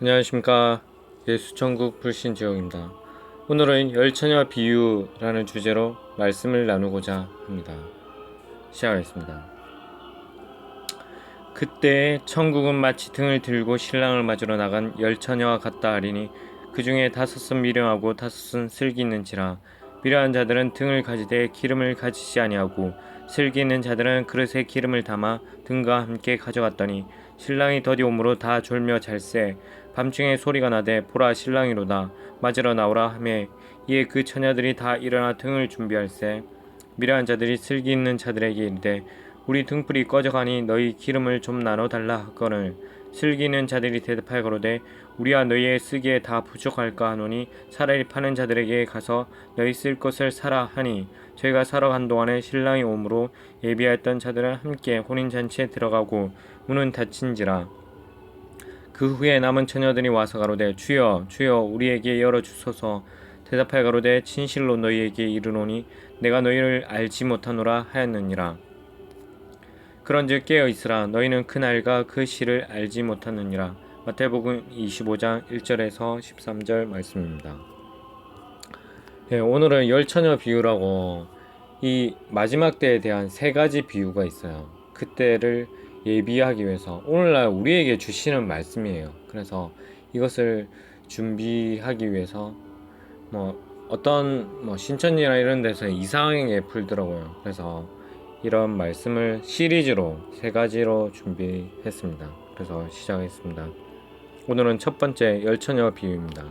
안녕하십니까 예수천국 불신지옥입니다. 오늘은 열처녀 비유라는 주제로 말씀을 나누고자 합니다. 시작하겠습니다. 그때 천국은 마치 등을 들고 신랑을 맞으러 나간 열처녀와 같다 하리니 그 중에 다섯은 미련하고 다섯은 슬기 있는지라 미련한 자들은 등을 가지되 기름을 가지지 아니하고 슬기 있는 자들은 그릇에 기름을 담아 등과 함께 가져갔더니 신랑이 더디 오므로 다 졸며 잘세. 밤중에 소리가 나되 보라 신랑이로다. 맞으러 나오라 하매. 이에 그 처녀들이 다 일어나 등을 준비할세. 미련한 자들이 슬기 있는 자들에게 이르되 우리 등불이 꺼져가니 너희 기름을 좀 나눠 달라 하거늘 슬기 있는 자들이 대답하거로되 우리와 너희의 쓰기에 다 부족할까 하노니 차라리 파는 자들에게 가서 너희 쓸 것을 사라 하니 저희가 사러 간 동안에 신랑이 오므로 예비하였던 자들은 함께 혼인 잔치에 들어가고 문은 닫힌지라. 그 후에 남은 처녀들이 와서 가로되 주여 주여 우리에게 열어 주소서. 대답하여 가로되 진실로 너희에게 이르노니 내가 너희를 알지 못하노라 하였느니라 그런즉 깨어 있으라 너희는 그 날과 그 시를 알지 못하느니라 마태복음 25장 1절에서 13절 말씀입니다. 네, 오늘은 열처녀 비유라고 이 마지막 때에 대한 세 가지 비유가 있어요. 그때를 예비하기 위해서 오늘날 우리에게 주시는 말씀이에요. 그래서 이것을 준비하기 위해서 뭐 어떤 뭐 신천지나 이런 데서 이상하게 풀더라고요. 그래서 이런 말씀을 시리즈로 세 가지로 준비했습니다. 그래서 시작했습니다. 오늘은 첫 번째 열처녀 비유입니다.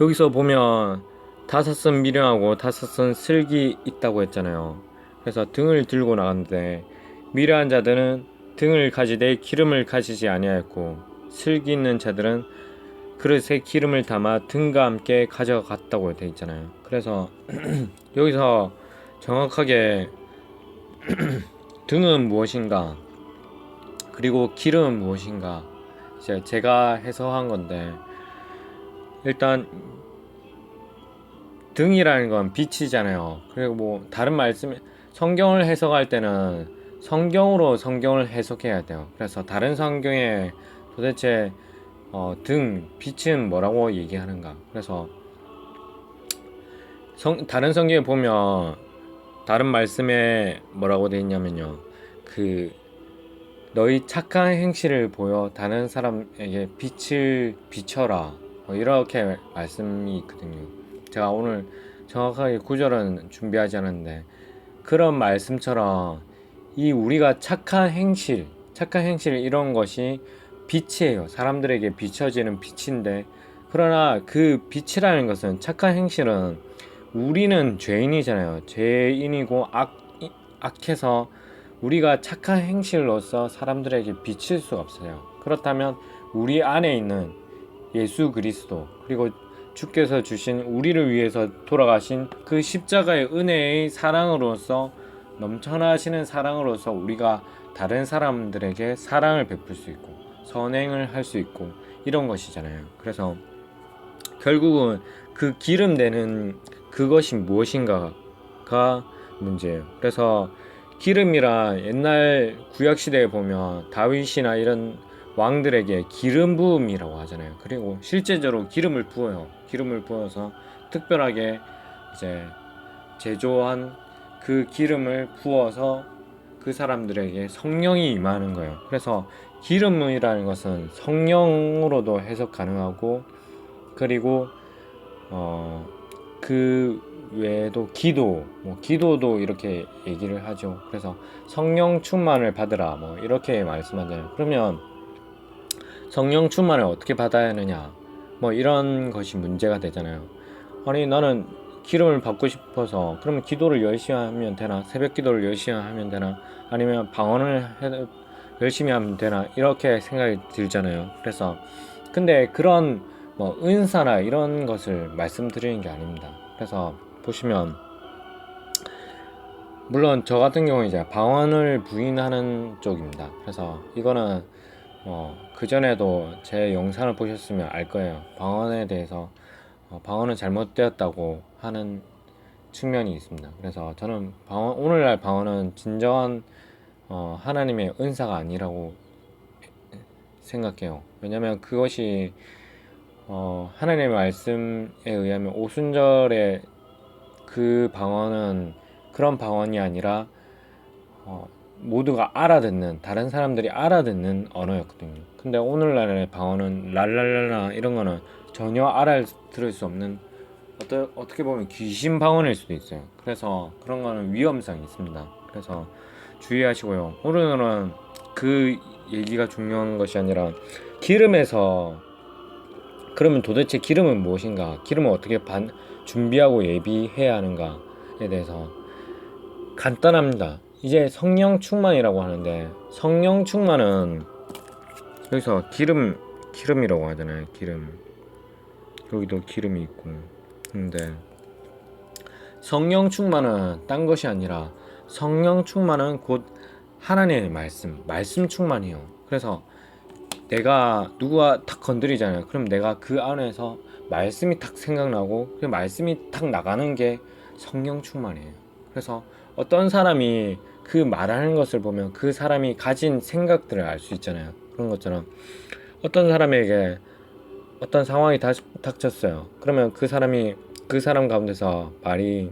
여기서 보면 다섯은 미련하고 다섯은 슬기 있다고 했잖아요. 그래서 등을 들고 나갔는데 미련한 자들은 등을 가지되 기름을 가지지 아니하였고 슬기 있는 자들은 그릇에 기름을 담아 등과 함께 가져갔다고 되어 있잖아요. 그래서 여기서 정확하게 등은 무엇인가 그리고 기름은 무엇인가 이제 제가 해석한 건데 일단 등이라는 건 빛이잖아요. 그리고 뭐 다른 말씀 성경을 해석할 때는 성경으로 성경을 해석해야 돼요. 그래서 다른 성경에 도대체 어, 등 빛은 뭐라고 얘기하는가? 그래서 성, 다른 성경에 보면 다른 말씀에 뭐라고 되어 있냐면요. 그 너희 착한 행실을 보여 다른 사람에게 빛을 비춰라. 뭐 이렇게 말씀이 있거든요. 제가 오늘 정확하게 구절은 준비하지 않았는데 그런 말씀처럼 이 우리가 착한 행실, 착한 행실 이런 것이 빛이에요. 사람들에게 비춰지는 빛인데 그러나 그 빛이라는 것은 착한 행실은 우리는 죄인이잖아요. 죄인이고 악 악해서 우리가 착한 행실로서 사람들에게 비칠 수가 없어요. 그렇다면 우리 안에 있는 예수 그리스도 그리고 주께서 주신 우리를 위해서 돌아가신 그 십자가의 은혜의 사랑으로서 넘쳐나시는 사랑으로서 우리가 다른 사람들에게 사랑을 베풀 수 있고 선행을 할 수 있고 이런 것이잖아요. 그래서 결국은 그 기름 되는 그것이 무엇인가가 문제예요. 그래서 기름이라 옛날 구약 시대에 보면 다윗이나 이런 왕들에게 기름 부음이라고 하잖아요. 그리고 실제적으로 기름을 부어요. 기름을 부어서 특별하게 이제 제조한 그 기름을 부어서 그 사람들에게 성령이 임하는 거예요. 그래서 기름이라는 것은 성령으로도 해석 가능하고 그리고 어 그 외에도 기도, 뭐 기도도 이렇게 얘기를 하죠. 그래서 성령 충만을 받으라, 뭐 이렇게 말씀하잖아요. 그러면 성령 충만을 어떻게 받아야 하느냐, 뭐 이런 것이 문제가 되잖아요. 아니 나는 기름을 받고 싶어서 그러면 기도를 열심히 하면 되나? 새벽 기도를 열심히 하면 되나? 아니면 방언을 해, 열심히 하면 되나? 이렇게 생각이 들잖아요. 그래서 근데 그런 뭐 은사나 이런 것을 말씀드리는 게 아닙니다. 그래서 보시면 물론 저 같은 경우는 이제 방언을 부인하는 쪽입니다. 그래서 이거는 어, 그 전에도 제 영상을 보셨으면 알 거예요. 방언에 대해서 어, 방언은 잘못되었다고 하는 측면이 있습니다. 그래서 저는 방언, 오늘날 방언은 진정한 어, 하나님의 은사가 아니라고 생각해요. 왜냐면 그것이 어, 하나님의 말씀에 의하면 오순절의 그 방언은 그런 방언이 아니라 어, 모두가 알아듣는 다른 사람들이 알아듣는 언어였거든요. 근데 오늘날의 방언은 랄랄랄라 이런 거는 전혀 알아들을 수 없는 어떠, 어떻게 보면 귀신 방언일 수도 있어요. 그래서 그런 거는 위험성이 있습니다. 그래서 주의하시고요. 오늘은 그 얘기가 중요한 것이 아니라 기름에서 그러면 도대체 기름은 무엇인가? 기름을 어떻게 반, 준비하고 예비해야 하는가에 대해서 간단합니다. 이제 성령 충만이라고 하는데 성령 충만은 여기서 기름 기름이라고 하잖아요. 기름 여기도 기름이 있고 근데 성령 충만은 딴 것이 아니라 성령 충만은 곧 하나님의 말씀 말씀 충만이에요. 그래서 내가 누가 탁 건드리잖아요. 그럼 내가 그 안에서 말씀이 탁 생각나고 그 말씀이 탁 나가는 게 성령 충만이에요. 그래서 어떤 사람이 그 말하는 것을 보면 그 사람이 가진 생각들을 알 수 있잖아요. 그런 것처럼 어떤 사람에게 어떤 상황이 닥- 닥쳤어요. 그러면 그 사람이 그 사람 가운데서 말이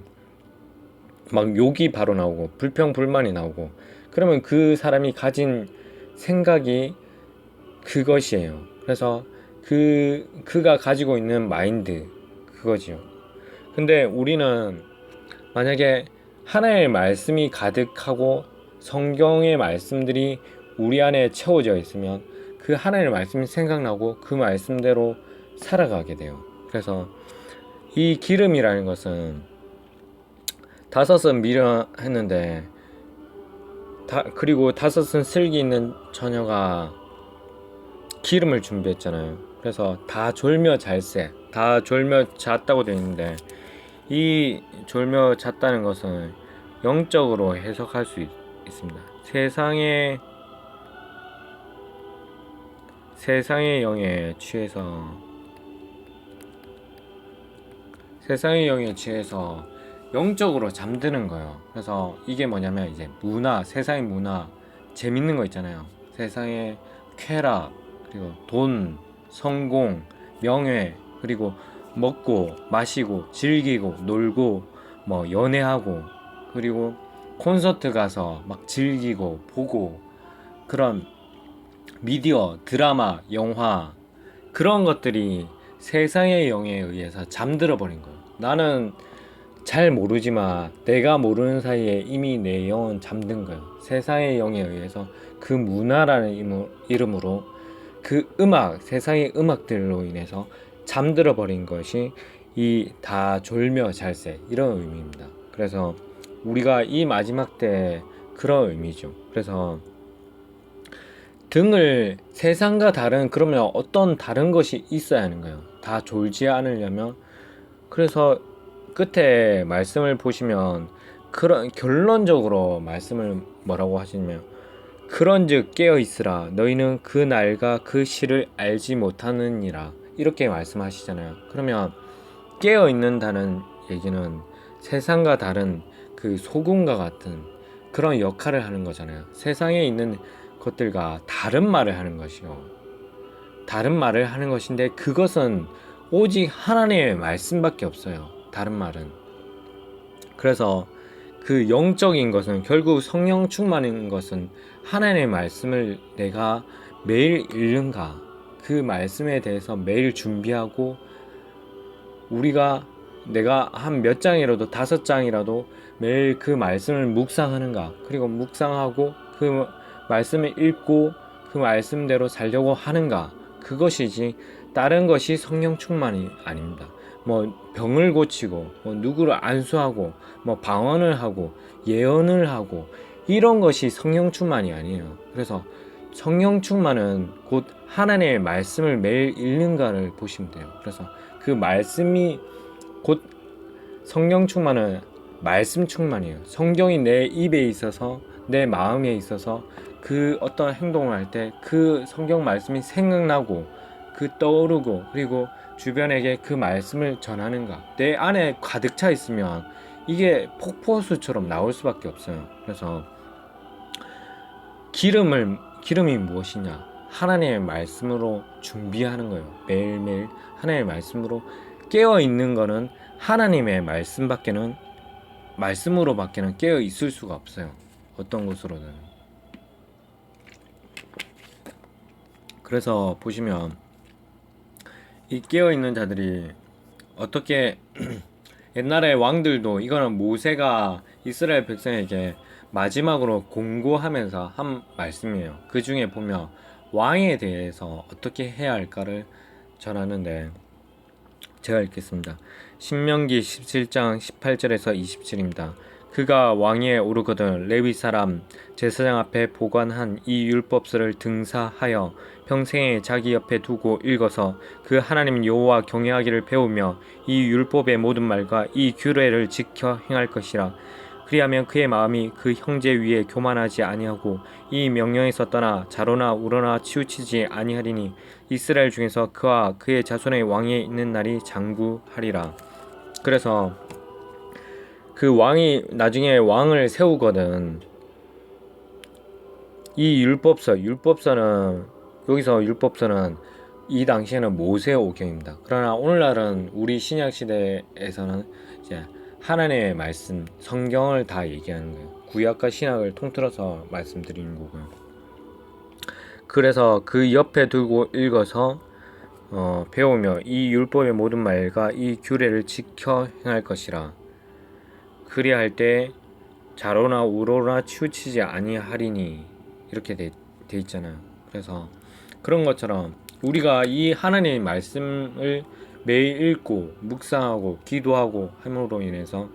막 욕이 바로 나오고 불평 불만이 나오고 그러면 그 사람이 가진 생각이 그것이에요. 그래서 그 그가 가지고 있는 마인드 그거지요. 근데 우리는 만약에 하나의 말씀이 가득하고 성경의 말씀들이 우리 안에 채워져 있으면 그 하나의 말씀이 생각나고 그 말씀대로 살아가게 돼요. 그래서 이 기름이라는 것은 다섯은 미려 했는데 다 그리고 다섯은 슬기 있는 처녀가 기름을 준비했잖아요. 그래서 다 졸며 잘세, 다 졸며 잤다고 되어 있는데 이 졸며 잤다는 것은 영적으로 해석할 수 있, 있습니다. 세상의 세상의 영에 취해서 세상의 영에 취해서 영적으로 잠드는 거예요. 그래서 이게 뭐냐면 이제 문화, 세상의 문화 재밌는 거 있잖아요. 세상의 쾌락 그리고 돈, 성공, 명예 그리고 먹고 마시고 즐기고 놀고 뭐 연애하고 그리고 콘서트 가서 막 즐기고 보고 그런 미디어, 드라마, 영화 그런 것들이 세상의 영에 의해서 잠들어 버린 거예요. 나는 잘 모르지만 내가 모르는 사이에 이미 내 영은 잠든 거예요. 세상의 영에 의해서 그 문화라는 이름으로 그 음악, 세상의 음악들로 인해서 잠들어 버린 것이 이 다 졸며 잘세 이런 의미입니다. 그래서 우리가 이 마지막 때 그런 의미죠. 그래서 등을 세상과 다른 그러면 어떤 다른 것이 있어야 하는 거예요. 다 졸지 않으려면 그래서 끝에 말씀을 보시면 그런 결론적으로 말씀을 뭐라고 하시냐면 그런즉 깨어 있으라 너희는 그 날과 그 시를 알지 못하느니라 이렇게 말씀하시잖아요. 그러면 깨어 있는다는 얘기는 세상과 다른 그 소금과 같은 그런 역할을 하는 거잖아요. 세상에 있는 것들과 다른 말을 하는 것이요. 다른 말을 하는 것인데 그것은 오직 하나님의 말씀밖에 없어요. 다른 말은. 그래서 그 영적인 것은 결국 성령 충만인 것은 하나님의 말씀을 내가 매일 읽는가? 그 말씀에 대해서 매일 준비하고 우리가 내가 한 몇 장이라도 다섯 장이라도 매일 그 말씀을 묵상하는가? 그리고 묵상하고 그 말씀을 읽고 그 말씀대로 살려고 하는가? 그것이지 다른 것이 성령 충만이 아닙니다. 뭐 병을 고치고 뭐 누구를 안수하고 뭐 방언을 하고 예언을 하고 이런 것이 성령 충만이 아니에요. 그래서 성령 충만은 곧 하나님의 말씀을 매일 읽는가를 보시면 돼요. 그래서 그 말씀이 곧 성령 충만은 말씀 충만이에요. 성경이 내 입에 있어서 내 마음에 있어서 그 어떤 행동을 할 때 그 성경 말씀이 생각나고 그 떠오르고 그리고 주변에게 그 말씀을 전하는가 내 안에 가득 차 있으면 이게 폭포수처럼 나올 수밖에 없어요. 그래서 기름을 기름이 무엇이냐? 하나님의 말씀으로 준비하는 거예요. 매일매일 하나님의 말씀으로 깨어 있는 거는 하나님의 말씀밖에는 말씀으로밖에는 깨어 있을 수가 없어요. 어떤 곳으로는. 그래서 보시면 이 깨어 있는 자들이 어떻게 옛날에 왕들도 이거는 모세가 이스라엘 백성에게 마지막으로 공고하면서 한 말씀이에요. 그 중에 보면 왕에 대해서 어떻게 해야 할까를 전하는데 제가 읽겠습니다. 신명기 17장 18절에서 27입니다. 그가 왕위에 오르거든 레위 사람 제사장 앞에 보관한 이 율법서를 등사하여 평생에 자기 옆에 두고 읽어서 그 하나님 여호와 경외하기를 배우며 이 율법의 모든 말과 이 규례를 지켜 행할 것이라 그리하면 그의 마음이 그 형제 위에 교만하지 아니하고 이 명령에서 떠나 자로나 우러나 치우치지 아니하리니 이스라엘 중에서 그와 그의 자손의 왕위에 있는 날이 장구하리라. 그래서 그 왕이 나중에 왕을 세우거든. 이 율법서, 율법서는 여기서 율법서는 이 당시에는 모세 오경입니다. 그러나 오늘날은 우리 신약 시대에서는 이제 하나님의 말씀, 성경을 다 얘기하는 거예요. 구약과 신약을 통틀어서 말씀드리는 거고요. 그래서 그 옆에 두고 읽어서 어, 배우며 이 율법의 모든 말과 이 규례를 지켜 행할 것이라. 그리할 때 자로나 우로나 치우치지 아니하리니 이렇게 돼, 돼 있잖아요. 그래서 그런 것처럼 우리가 이 하나님의 말씀을 매일 읽고 묵상하고 기도하고 함으로 인해서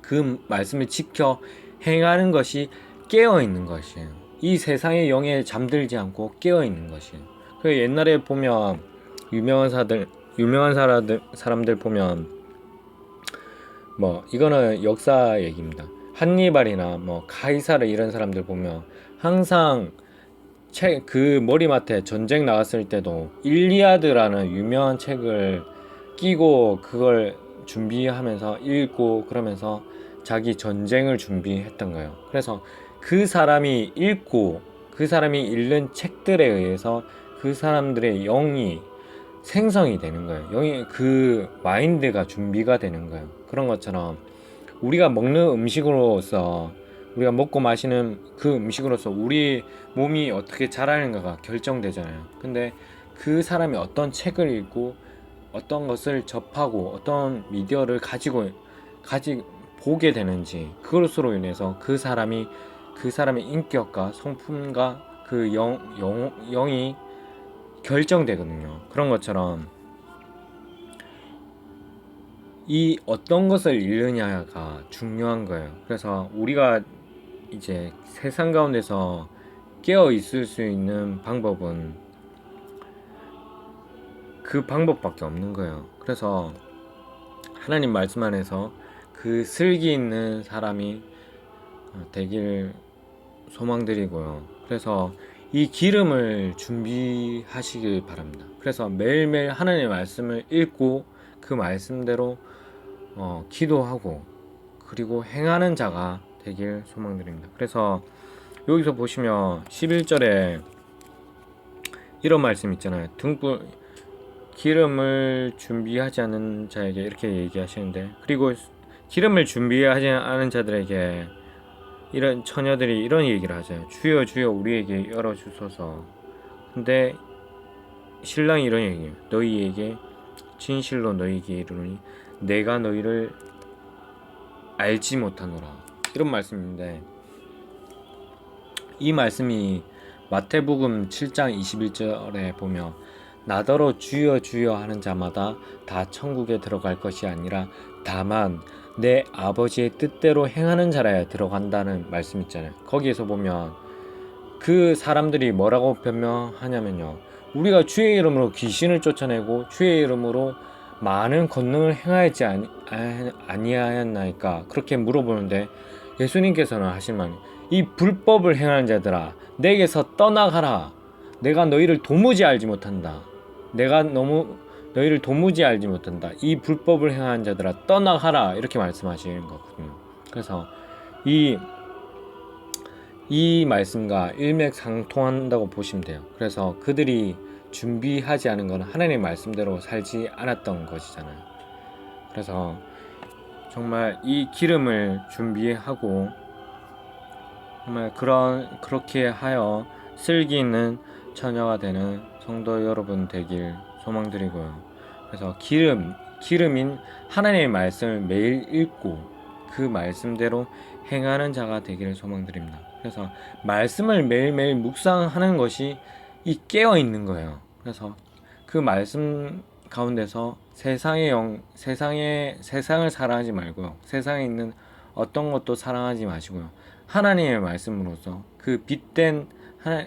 그 말씀을 지켜 행하는 것이 깨어 있는 것이에요. 이 세상의 영에 잠들지 않고 깨어 있는 것이에요. 그 옛날에 보면 유명한 사들 유명한 사람들 사람들 보면 뭐 이거는 역사 얘기입니다. 한니발이나 뭐 카이사르 이런 사람들 보면 항상 책 그 머리맡에 전쟁 나갔을 때도 일리아드라는 유명한 책을 끼고 그걸 준비하면서 읽고 그러면서 자기 전쟁을 준비했던 거예요. 그래서 그 사람이 읽고 그 사람이 읽는 책들에 의해서 그 사람들의 영이 생성이 되는 거예요. 영이 그 마인드가 준비가 되는 거예요. 그런 것처럼 우리가 먹는 음식으로서 우리가 먹고 마시는 그 음식으로서 우리 몸이 어떻게 자라는가가 결정되잖아요. 근데 그 사람이 어떤 책을 읽고 어떤 것을 접하고 어떤 미디어를 가지고 가지 보게 되는지 그것으로 인해서 그 사람이 그 사람의 인격과 성품과 그 영, 영, 영이 결정되거든요. 그런 것처럼 이 어떤 것을 읽느냐가 중요한 거예요. 그래서 우리가 이제 세상 가운데서 깨어 있을 수 있는 방법은 그 방법밖에 없는 거예요. 그래서 하나님 말씀 안에서 그 슬기 있는 사람이 되길 소망드리고요. 그래서 이 기름을 준비하시길 바랍니다. 그래서 매일매일 하나님의 말씀을 읽고 그 말씀대로 어, 기도하고 그리고 행하는 자가 되길 소망드립니다. 그래서 여기서 보시면 11절에 이런 말씀 있잖아요. 등불 기름을 준비하지 않은 자에게 이렇게 얘기하시는데 그리고 기름을 준비하지 않은 자들에게 이런 처녀들이 이런 얘기를 하죠. 주여 주여 우리에게 열어 주소서. 근데 신랑이 이런 얘기해요. 너희에게 진실로 너희에게 이르노니 내가 너희를 알지 못하노라. 이런 말씀인데 이 말씀이 마태복음 7장 21절에 보면 나더러 주여 주여 하는 자마다 다 천국에 들어갈 것이 아니라 다만 내 아버지의 뜻대로 행하는 자라야 들어간다는 말씀 있잖아요. 거기에서 보면 그 사람들이 뭐라고 변명하냐면요. 우리가 주의 이름으로 귀신을 쫓아내고 주의 이름으로 많은 권능을 행하지 아니, 아니하였나이까 그렇게 물어보는데 예수님께서는 하신 말, 이 불법을 행하는 자들아, 내게서 떠나가라. 내가 너희를 도무지 알지 못한다. 내가 너무 너희를 도무지 알지 못한다. 이 불법을 행하는 자들아 떠나가라 이렇게 말씀하시는 거거든요. 그래서 이 이 말씀과 일맥상통한다고 보시면 돼요. 그래서 그들이 준비하지 않은 건 하나님의 말씀대로 살지 않았던 것이잖아요. 그래서 정말 이 기름을 준비하고 정말 그런 그렇게 하여 쓸기 있는 처녀가 되는 성도 여러분 되길 소망드리고요. 그래서 기름 기름인 하나님의 말씀을 매일 읽고 그 말씀대로 행하는 자가 되기를 소망드립니다. 그래서 말씀을 매일매일 묵상하는 것이 이 깨어 있는 거예요. 그래서 그 말씀 가운데서 세상의 영, 세상의 세상을 사랑하지 말고요. 세상에 있는 어떤 것도 사랑하지 마시고요. 하나님의 말씀으로서 그 빛된 하나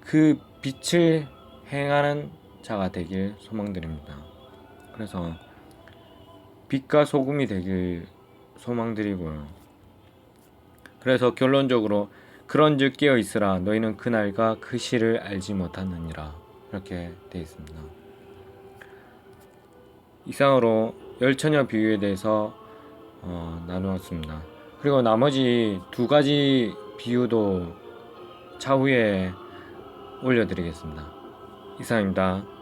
그 빛을 행하는 자가 되길 소망드립니다. 그래서 빛과 소금이 되길 소망드리고요. 그래서 결론적으로 그런즉 깨어 있으라 너희는 그 날과 그 시를 알지 못하느니라 이렇게 되어 있습니다. 이상으로 열처녀 비유에 대해서 어, 나누었습니다. 그리고 나머지 두 가지 비유도 차후에 올려드리겠습니다. 이상입니다.